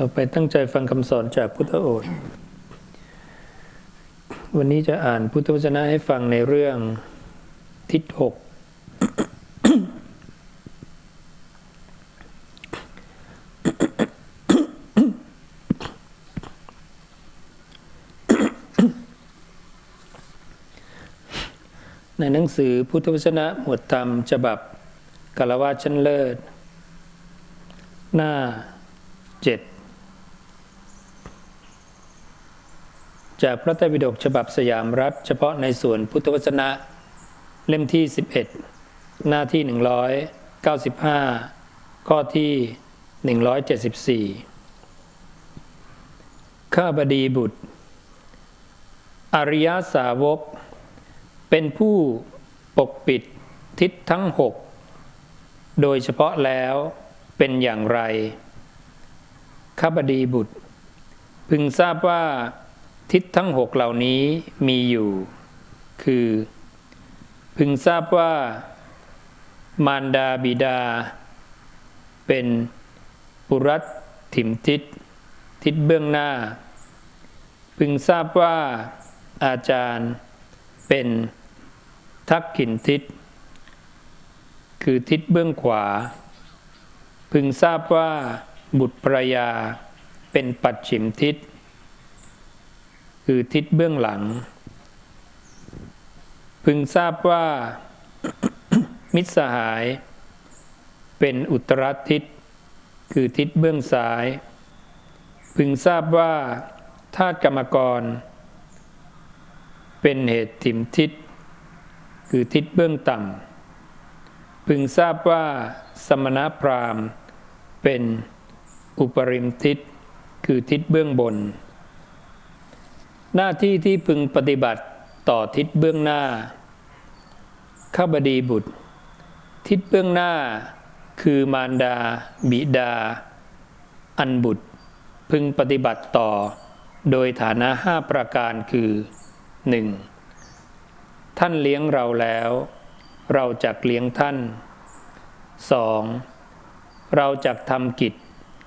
ต่อไปตั้งใจฟังคำสอนจากพุทธโอษฐ์ วันนี้จะอ่านพุทธวจนะให้ฟังในเรื่องทิศหก ในหนังสือพุทธวจนะหมวดธรรมฉบับกาลวาชั้นเลิศ หน้าเจ็ด จากพระไตรปิฎกฉบับสยามรัฐ เฉพาะในส่วนพุทธวจนะ เล่มที่ 11 หน้าที่ 195 ข้อที่ 174 ข้าบดีบุตร อริยสาวก เป็นผู้ปกปิดทิศทั้งหกโดยเฉพาะแล้วเป็นอย่างไร ข้าบดีบุตร พึงทราบว่า ทิศทั้งหกเหล่านี้มีอยู่ คือ พึงทราบว่า มารดาบิดา เป็นปุรัตถิมทิศ ทิศเบื้องหน้า พึงทราบว่า อาจารย์เป็นทักขินทิศ คือทิศเบื้องขวา พึงทราบว่าบุตรภรยาเป็นปัจฉิมทิศ คือทิศเบื้องหลัง พึงทราบว่า มิตรสหาย เป็นอุตรทิศคือทิศเบื้องซ้าย พึงทราบว่าธาตุกรรมกร เป็นเหตุถิมทิศ คือทิศเบื้องต่ำพึงทราบว่า สมณพราหมณ์ เป็นอุปริมทิศ คือทิศเบื้องบน หน้าที่ที่พึงปฏิบัติต่อทิศเบื้องหน้า ข้าบดีบุตร ทิศเบื้องหน้า คือมารดา บิดา อันบุตร พึงปฏิบัติต่อ โดยฐานะห้าประการคือ 1. ท่านเลี้ยงเราแล้ว เราจักเลี้ยงท่าน 2. เราจักทำกิจ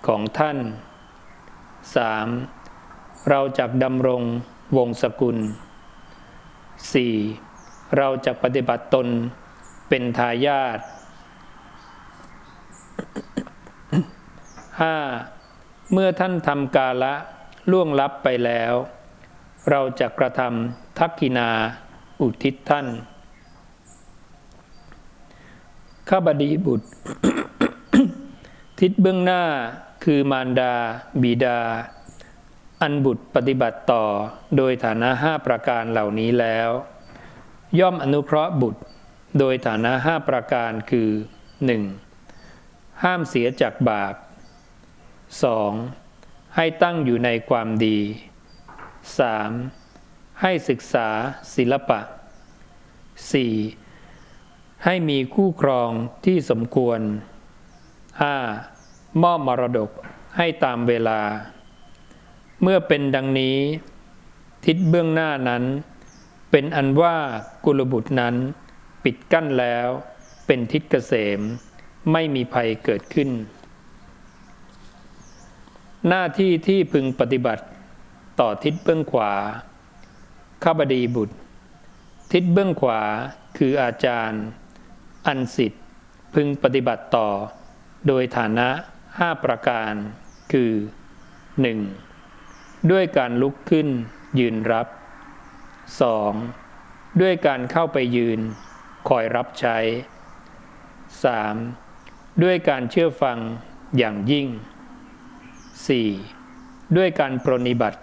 ของท่าน 3. เราจักดำรงวงศกุล 4. เราจะปฏิบัติตนเป็นทายาท 5. เมื่อท่านทำกาละล่วงลับไปแล้ว เราจะกระทำทักกินาอุทิศท่าน ข้าบดีบุตร ทิศเบื้องหน้าคือมารดา บิดา อันบุตรปฏิบัติต่อโดยฐานะห้าประการเหล่านี้แล้ว ย่อมอนุเคราะห์บุตร โดยฐานะห้าประการคือ 1. ห้ามเสียจากบาป 2. ให้ตั้งอยู่ในความดี 3. ให้ศึกษาศิลปะ 4. ให้มีคู่ครองที่สมควร 5. มอบมรดกให้ตามเวลา เมื่อเป็นดังนี้ ทิศเบื้องหน้านั้น เป็นอันว่ากุลบุตรนั้น ปิดกั้นแล้วเป็นทิศเกษม ไม่มีภัยเกิดขึ้น หน้าที่ที่พึงปฏิบัติต่อทิศเบื้องขวาข้าบดีบุตร ทิศเบื้องขวาคืออาจารย์ อันสิทธิ์พึงปฏิบัติต่อ โดยฐานะห้าประการ คือ 1. ด้วยการลุกขึ้น ยืนรับ 2. ด้วยการเข้าไปยืน คอยรับใช้ 3. ด้วยการเชื่อฟังอย่างยิ่ง 4. ด้วยการปรนิบัติ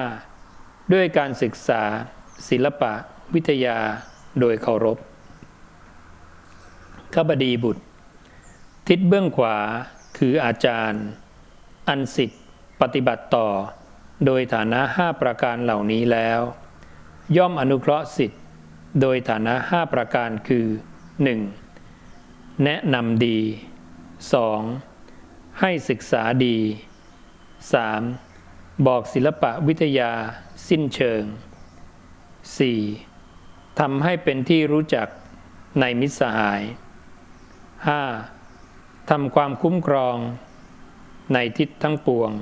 5. ด้วยการศึกษา ศิลปะ วิทยา โดยเคารพข้าบดีบุตร ทิศเบื้องขวาคืออาจารย์ อันสิทธิ ปฏิบัติต่อ โดยฐานะห้าประการเหล่านี้แล้ว ย่อมอนุเคราะห์สิทธิ์ โดยฐานะห้าประการคือ 1. แนะนำดี 2. ให้ศึกษาดี 3. บอกศิลปะวิทยาสิ้นเชิง 4. ทำให้เป็นที่รู้จักในมิตรสหาย 5. ทำความคุ้มครองในทิศทั้งปวง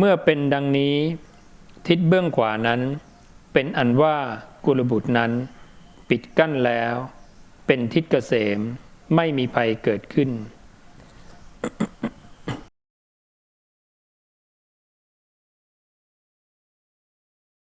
เมื่อเป็นดังนี้ ทิศเบื้องขวานั้น เป็นอันว่ากุลบุตรนั้น ปิดกั้นแล้ว เป็นทิศเกษมไม่มีภัยเกิดขึ้น